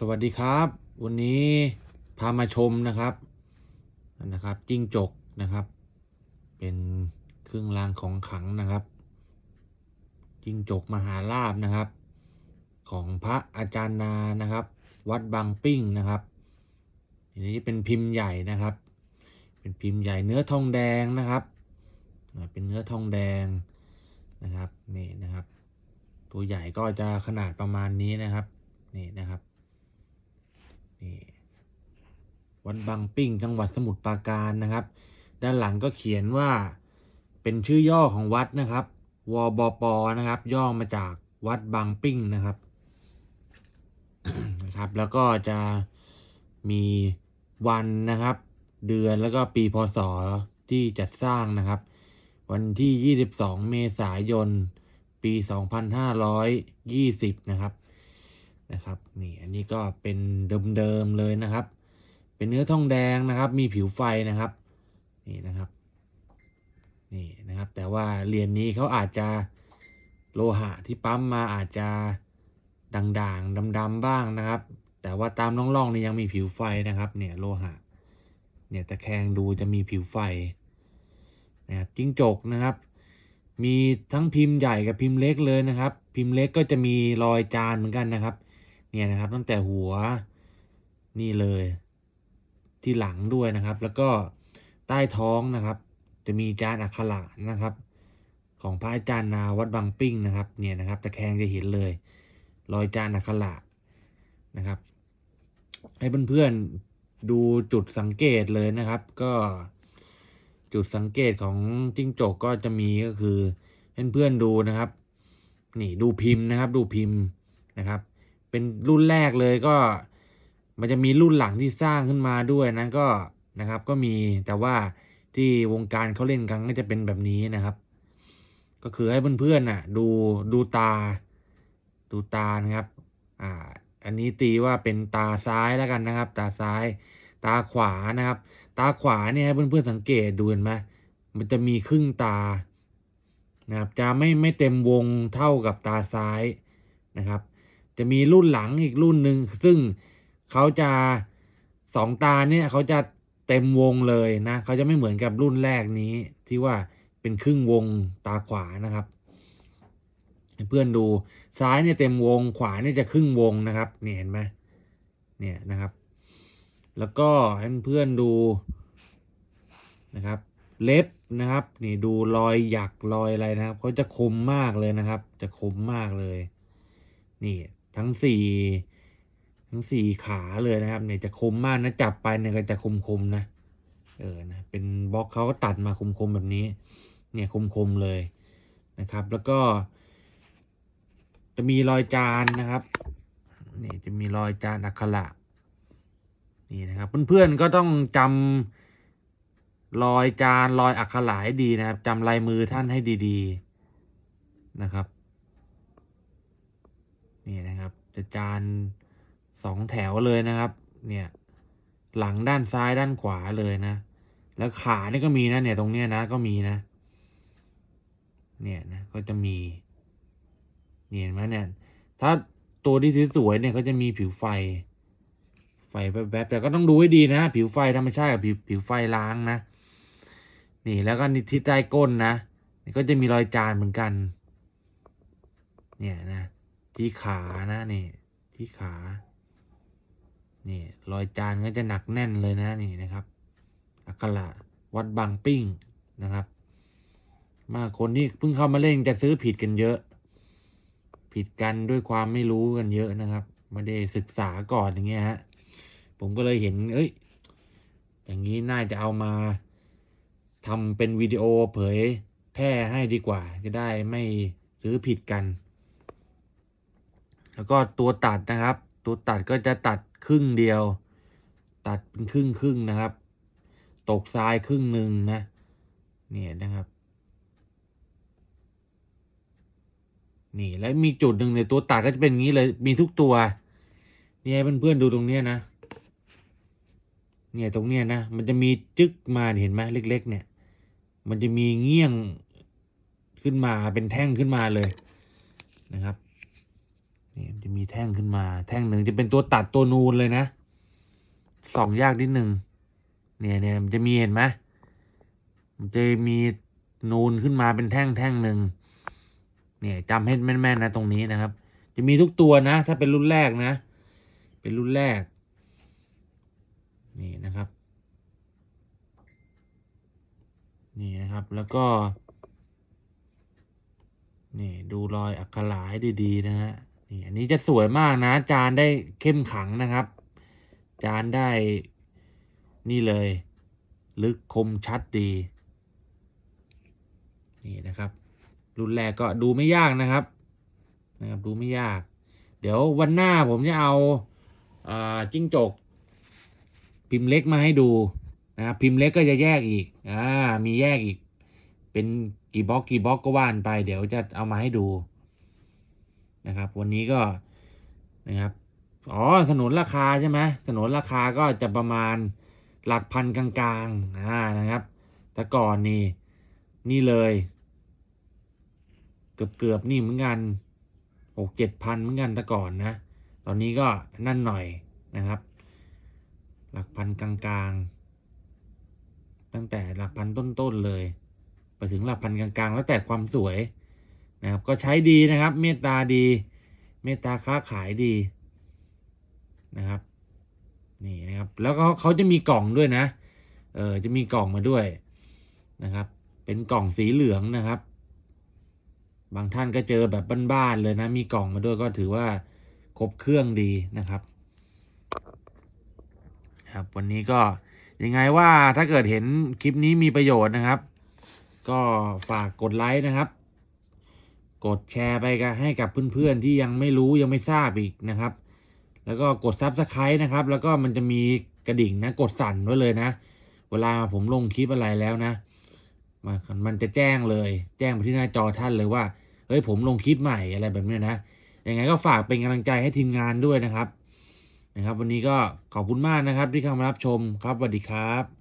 สวัสดีครับ วันนี้พามาชมนะครับนะครับจิ้งจกนะครับ เป็นเครื่องรางของขังนะครับ จิ้งจกมหาลาบนะครับ ของพระอาจารย์นานะครับ วัดบางปิ้งนะครับอันนี้เป็นพิมพ์ใหญ่นะครับ เป็นพิมพ์ใหญ่เนื้อทองแดงนะครับเป็นเนื้อทองแดงนะครับนี่นะครับ ตัวใหญ่ก็จะขนาดประมาณนี้นะครับนี่นะครับ นี่วัดบางปิ้งจังหวัดสมุทรปราการนะครับ ด้านหลังก็เขียนว่าเป็นชื่อย่อของวัดนะครับ วบปนะครับ ย่อมาจากวัดบางปิ้งนะครับนะครับ แล้วก็จะมีวันนะครับ เดือนแล้วก็ปีพศที่จัดสร้างนะครับ วันที่ 22 เมษายน ปี 2520 นะครับ นะครับนี่อันนี้ก็เป็นเดิมๆเลยนะครับ เป็นเนื้อทองแดงนะครับ มีผิวไฟนะครับนี่นะครับนี่นะครับ แต่ว่าเหรียญนี้เขาอาจจะโลหะที่ปั๊มมาอาจจะด่างๆดำๆบ้างนะครับ แต่ว่าตามร่องๆนี่ยังมีผิวไฟนะครับ เนี่ยโลหะ เนี่ยตะแคงดูจะมีผิวไฟนะครับจิ้งจกนะครับ มีทั้งพิมพ์ใหญ่กับพิมพ์เล็กเลยนะครับ พิมพ์เล็กก็จะมีรอยจานเหมือนกันนะครับ เนี่ยนะครับ ตั้งแต่หัวนี่เลย ที่หลังด้วยนะครับ แล้วก็ใต้ท้องนะครับ จะมีจานอักขระนะครับ ของพระอาจารย์นาวัดบางปิ้งนะครับเนี่ยนะครับตะแคงจะเห็นเลย รอยจานอักขระนะครับ ให้เพื่อนๆดูจุดสังเกตเลยนะครับ ก็จุดสังเกตของจิ้งจกก็จะมีก็คือเพื่อนๆดูนะครับ นี่ดูพิมพ์นะครับ ดูพิมพ์นะครับ เป็นรุ่นแรกเลยก็ มันจะมีรุ่นหลังที่สร้างขึ้นมาด้วยนะก็นะครับ ก็มีแต่ว่าที่วงการเขาเล่นกันก็จะเป็นแบบนี้นะครับ ก็คือให้เพื่อนๆน่ะ ดูดูตา ดูตานะครับ อ่า อันนี้ตีว่าเป็นตาซ้ายแล้วกันนะครับ ตาซ้าย ตาขวานะครับ ตาขวาเนี่ยให้เพื่อนๆสังเกตดูเห็นไหมมันจะมีครึ่งตานะครับจะไม่ไม่เต็มวงเท่ากับตาซ้ายนะครับ จะมีรุ่นหลังอีกรุ่นหนึ่งซึ่งเขาจะสองตาเนี่ยเขาจะเต็มวงเลยนะเขาจะไม่เหมือนกับรุ่นแรกนี้ที่ว่าเป็นครึ่งวงตาขวานะครับ เพื่อนดูซ้ายเนี่ยเต็มวงขวาเนี่ยจะครึ่งวงนะครับเนี่ยเห็นไหมเนี่ยนะครับ แล้วก็ให้เพื่อนดูนะครับ เล็บนะครับ นี่ดูรอยหยักรอยอะไรนะครับเขาจะคมมากเลยนะครับ จะคมมากเลย นี่ ทั้งสี่ทั้งสี่ขาเลยนะครับ เนี่ยจะคมมากนะจับไปเนี่ยก็จะคมคมๆนะ เออนะเป็นบล็อกเขาก็ตัดมาคมคมๆแบบนี้ เนี่ยคมคมๆเลยนะครับ แล้วก็ จะมีรอยจานนะครับนี่จะมีรอยจานอักขระนี่นะครับเพื่อนๆก็ต้องจำรอยจานรอยอักขระให้ดีนะครับจำลายมือท่านให้ดี ๆ นะครับ นี่นะครับ จะจานสองแถวเลยนะครับ เนี่ย หลังด้านซ้ายด้านขวาเลยนะ แล้วขานี่ก็มีนะเนี่ยตรงเนี้ยนะก็มีนะ เนี่ยนะก็จะมีเห็นไหมเนี่ย ถ้าตัวที่สวยๆเนี่ยเขาจะมีผิวไฟ ไฟแวบๆแต่ก็ต้องดูให้ดีนะ ผิวไฟธรรมชาติกับผิวผิวไฟล้างนะ นี่แล้วก็ที่ใต้ก้นนะนี่ก็จะมีรอยจานเหมือนกัน เนี่ยนะ ที่ขานะนี่ ที่ขา นี่รอยจานก็จะหนักแน่นเลยนะนี่นะครับอักขระวัดบางปิ้งนะครับ มาคนที่เพิ่งเข้ามาเล่นจะซื้อผิดกันเยอะ ผิดกันด้วยความไม่รู้กันเยอะนะครับไม่ได้ศึกษาก่อนอย่างเงี้ยฮะผมก็เลยเห็น เอ้ย อย่างนี้น่าจะเอามาทำเป็นวิดีโอเผยแพร่ให้ดีกว่า จะได้ไม่ซื้อผิดกัน แล้วก็ตัวตัดนะครับ ตัวตัดก็จะตัดครึ่งเดียว ตัดเป็นครึ่งครึ่งนะครับ ตกทรายครึ่งหนึ่งนะเนี่ยนะครับ นี่แล้วมีจุดหนึ่งในตัวตัดก็จะเป็นอย่างนี้เลย มีทุกตัว นี่ให้เพื่อนๆดูตรงเนี้ยนะ เนี่ยตรงเนี้ยนะ มันจะมีจึกมาเห็นไหมเล็ก ๆ เนี่ย มันจะมีเงี้ยงขึ้นมาเป็นแท่งขึ้นมาเลยนะครับ นี่จะมีมีแท่งขึ้นมา แท่งหนึ่งจะเป็นตัวตัดตัวนูนเลยนะส่องยากนิดหนึ่งเนี่ยเนี่ยมันจะมีเห็นไหมมันจะมีนูนขึ้นมาเป็นแท่งแท่งหนึ่งเนี่ยจำให้แม่นๆนะตรงนี้นะครับ จะมีทุกตัวนะ ถ้าเป็นรุ่นแรกนะ เป็นรุ่นแรก นี่นะครับ นี่นะครับแล้วก็ นี่ดูรอยอักขระให้ดีๆนะฮะ นี่อันนี้จะสวยมากนะ จานได้เข้มขังนะครับ จานได้นี่เลย ลึกคมชัดดี นี่นะครับ รุ่นแรกก็ดูไม่ยากนะครับ นะครับดูไม่ยาก เดี๋ยววันหน้าผมจะเอาอาจิ้งจก พิมพ์เล็กมาให้ดูนะครับพิมพ์เล็กก็จะแยกอีกอ่ามีแยกอีก เป็นกี่บล็อกกี่บล็อกก็ว่านไป เดี๋ยวจะเอามาให้ดู นะครับ วันนี้ก็นะครับอ๋อสนุนราคาใช่ไหมสนุนราคาก็จะประมาณหลักพันกลางๆอ่านะครับ แต่ก่อนนี่นี่เลย เกือบเกือบๆนี่เหมือนกันหกเจ็ดพันเหมือนกันแต่ก่อนนะ ตอนนี้ก็นั่นหน่อยนะครับ หลักพันกลางๆ ตั้งแต่หลักพันต้นๆเลย ไปถึงหลักพันกลางๆ แล้วแต่ความสวย นะครับก็ใช้ดีนะครับ เมตตาดี เมตตาค้าขายดีนะครับนี่นะครับ แล้วก็เขาจะมีกล่องด้วยนะ เออจะมีกล่องมาด้วยนะครับ เป็นกล่องสีเหลืองนะครับ บางท่านก็เจอแบบบ้านๆเลยนะ มีกล่องมาด้วยก็ถือว่าครบเครื่องดีนะครับ ครับวันนี้ก็ยังไงว่าถ้าเกิดเห็นคลิปนี้มีประโยชน์นะครับ ก็ฝากกดไลค์นะครับ กดแชร์ไปกันให้กับเพื่อนๆที่ยังไม่รู้ยังไม่ทราบอีกนะครับ แล้วก็กดซับสไครต์นะครับ แล้วก็มันจะมีกระดิ่งนะ กดสั่นไว้เลยนะ เวลาผมลงคลิปอะไรแล้วนะ มันมันจะแจ้งเลย แจ้งไปที่หน้าจอท่านเลยว่า เฮ้ยผมลงคลิปใหม่อะไรแบบนี้นะ ยังไงก็ฝากเป็นกำลังใจให้ทีมงานด้วยนะครับ นะครับ วันนี้ก็ขอบคุณมากนะครับที่เข้ามารับชมครับสวัสดีครับ